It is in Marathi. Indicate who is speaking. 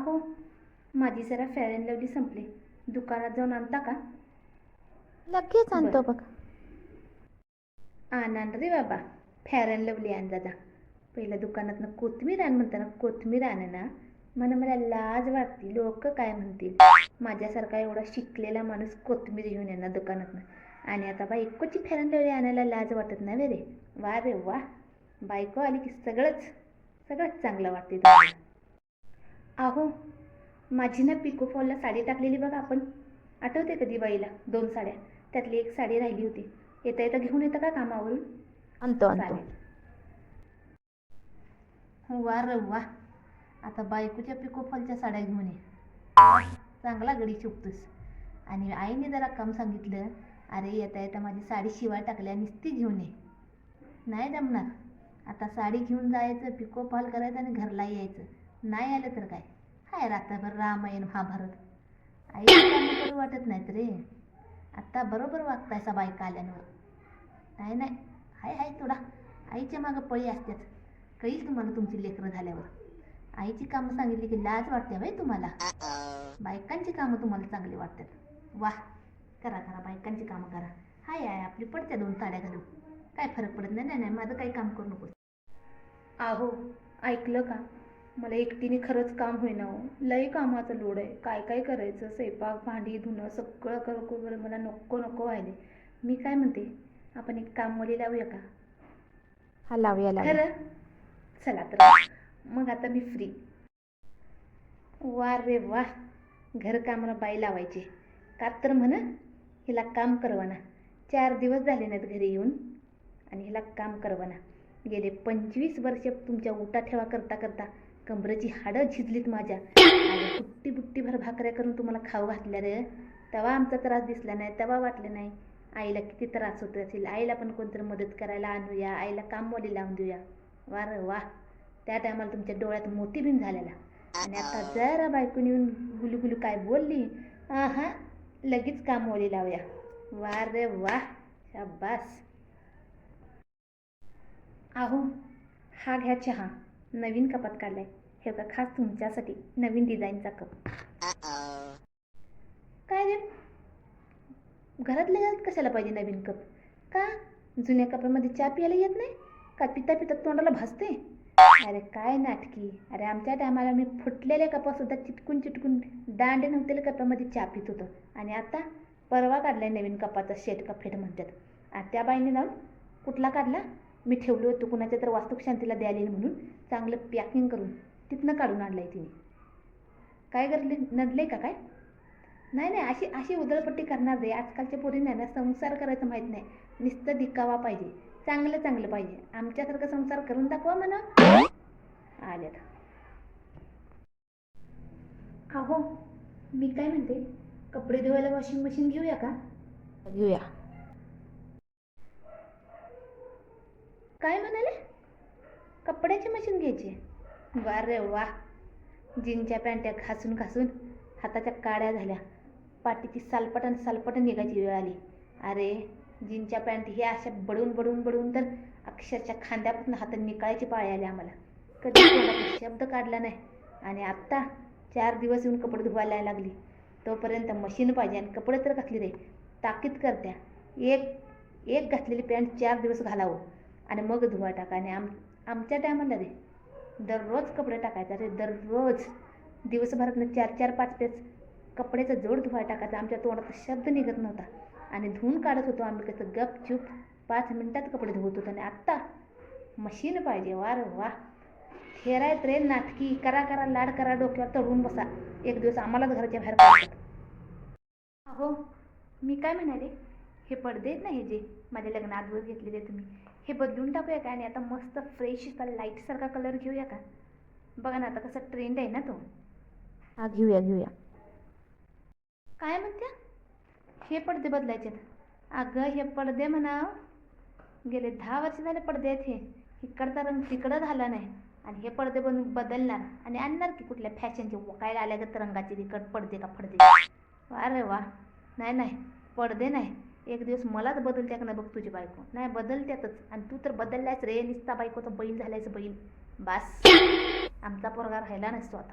Speaker 1: अहो माझी जरा फेअर अँड लवली संपली. दुकानात जाऊन आणता का?
Speaker 2: लगेच आणतो बघ.
Speaker 1: आण आण रे बाबा. फेअर अँड लवली आण दादा. पहिल्या दुकानातनं कोथमीर आण म्हणताना कोथमीर आण ना. मला मला लाज वाटते. लोक काय म्हणतील? माझ्यासारखा एवढा शिकलेला माणूस कोथमीर घेऊन येणार दुकानातनं. आणि आता बायकोची फेअर अँड लवली आणायला लाज वाटत नाही रे. वा रे वा. बायको आली की सगळंच सगळंच चांगलं वाटते अहो माझी ना पिको फॉलला साडी टाकलेली बघा आपण. आठवते कधी बाईला दोन साड्या. त्यातली एक साडी राहिली होती. येता येता घेऊन येतं का कामावरून?
Speaker 2: आणतो
Speaker 1: वा र वा. आता बायकोच्या पिको फॉलच्या साड्या घेऊन ये. चांगला गडी चुकतोस आणि आईने जरा कम सांगितलं. अरे येता येता माझी साडी शिवाय टाकल्या नुसती घेऊन ये. नाही जमणार. आता साडी घेऊन जायचं पिको फॉल करायचं आणि घरला यायचं. नाही आलं तर काय? हाय रात्रभर रामायण महाभारत. आई कामं वाटत नाहीत रे. आत्ता बरोबर वागतायसा बायका आल्यावर नाही नाही. हाय हाय थोडा आईच्या मागं पळी असतेच कळील तुम्हाला तुमची लेकरं झाल्यावर. आईची कामं सांगितली की लाज वाटते बाई तुम्हाला. बायकांची कामं तुम्हाला चांगली वाटतात. वा करा करा बायकांची कामं करा. हाय आहे आपली पडत्या दोन ताड्या घालून. काय फरक पडत नाही नाही नाही माझं काही काम करू नकोस. आहो ऐकलं का? मला एकटीने खरंच काम होईना हो. लई कामाचं लोड आहे. काय काय करायचं? स्वयंपाक भांडी धुणं सगळं करू करू मला नको नको व्हायले. मी काय म्हणते? आपण एक कामवाली लावूया का?
Speaker 2: हा लावूया लावूया.
Speaker 1: खरं? चला तर. मग आता मी फ्री वा रे वा. घरकामाला बाई लावायची. का तर म्हण हिला काम करवाना. चार दिवस झाले नाहीत घरी येऊन. आणि हिला काम करवाना. गेले पंचवीस वर्ष तुमच्या उठा ठेवा करता करता. कमरेची हाडं झिजलीत माझ्या. आणि बुट्टी बुट्टी भर भाकऱ्या करून तुम्हाला खाऊ घातल्या रे. तेव्हा आमचा त्रास दिसला नाही तेव्हा वाटलं नाही. आईला किती त्रास होत असेल आईला पण कोणतरी मदत करायला आणूया आईला कामवाली लावून देऊया. वा रे वा. त्या टायमाला तुमच्या डोळ्यात मोतीबिन झालेला. आणि आता जरा बायकोनी येऊन गुलू गुलू काय बोलली? हा लगेच कामवाली लावूया. वा रे वा. शाबास. अहो हा घ्या चहा. नवीन कपात काढलाय. हे का खास तुमच्यासाठी नवीन डिझाईनचा कप. काय रे? घरातल्या घरात कशाला पाहिजे नवीन कप? का? जुन्या कपामध्ये चहा प्यायला येत नाही? का पिता पिता तोंडाला भासते अरे काय नाटकी. अरे आमच्या टायमाला मी फुटलेल्या कपासुद्धा चिटकून चिटकून दांडे नव्हतेल्या कपामध्ये चहा पित होतं. आणि आता परवा काढलाय नवीन कपाचा शेट कप फेट म्हणतात. आणि त्या बाईने जाऊन कुठला काढला? मी ठेवलं होतं कुणाच्या तर वास्तुशांतीला द्यायला येईल म्हणून. चांगलं पॅकिंग करून तिथनं काढून आणलं आहे तिने. काय करले नडले का काय? नाही नाही अशी अशी उधळपट्टी करणार रे आजकालच्या पोरींना ना संसार करायचं माहीत नाही. नुसतं दिकावा पाहिजे. चांगलं चांगलं पाहिजे. आमच्यासारखं संसार करून दाखवा म्हणा. आल्यात. अहो मी काय म्हणते? कपडे धुवायला वॉशिंग मशीन घेऊया का?
Speaker 2: घेऊया.
Speaker 1: काय म्हणाले? कपड्याची मशीन घ्यायची. वा रे वा. जीनच्या पॅन्ट्या घासून घासून हाताच्या काड्या झाल्या. पाठीची सालपट आणि निघायची वेळ आली. अरे जीनच्या पॅन्ट हे अशा बडून बडून बडून तर अक्षरशः खांद्यापासून हातात निकाळायची पाळी आली आम्हाला. कधी शब्द काढला नाही. आणि आत्ता चार दिवस येऊन कपडे धुवायला लागली. तोपर्यंत मशीन पाहिजे आणि कपडे तर घातली रे. ताकीद करत्या. एक एक घातलेली पॅन्ट चार दिवस घालावं. आणि मग धुवा टाका. आणि आम आमच्या टायमाला रे दररोज कपडे टाकायचा. रे दररोज. दिवसभरातनं चार चार पाच पेच कपड्याचा जोड धुवा टाकायचा. आमच्या तोंडात शब्द निघत नव्हता. आणि धुवून काढत होतो आम्ही कसं गपचूप पाच मिनटात कपडे धुवत होतो. आणि आत्ता मशीन पाहिजे. वा रे वा हेराय रे नाटकी. करा करा लाड करा डोक्यावर तळून बसा. एक दिवस आम्हालाच घराच्या बाहेर हो मी काय म्हणाले? हे पडदे आहेत ना हे जे? माझ्या लग्नात घेतलेले तुम्ही. हे बदलून टाकूया का आणि आता मस्त फ्रेश लाईटसारखा कलर घेऊया का? बघा ना आता कसा ट्रेंड आहे ना तो.
Speaker 2: हा घेऊया घेऊया.
Speaker 1: काय म्हणत्या? हे पडदे बदलायचे अगं हे पडदे म्हणा गेले दहा वर्ष झाले पडदे आहेत हे. इकडचा रंग तिकडं झाला नाही. आणि हे पडदे बन बदलणार. आणि आणणार की कुठल्या फॅशनचे? वकायला आल्यागत रंगाचे तिकड पडदे का पडदे? अरे वा. नाही नाही. पडदे नाही. एक दिवस मलाच बदलत्या का नाही बघ तुझी बायको? नाही बदलत्यातच. आणि तू तर बदलल्याच रे निस्ता बायकोचा बैल झाल्याचं बैल. बास. आमचा पोरगा राहिला नसतो आता.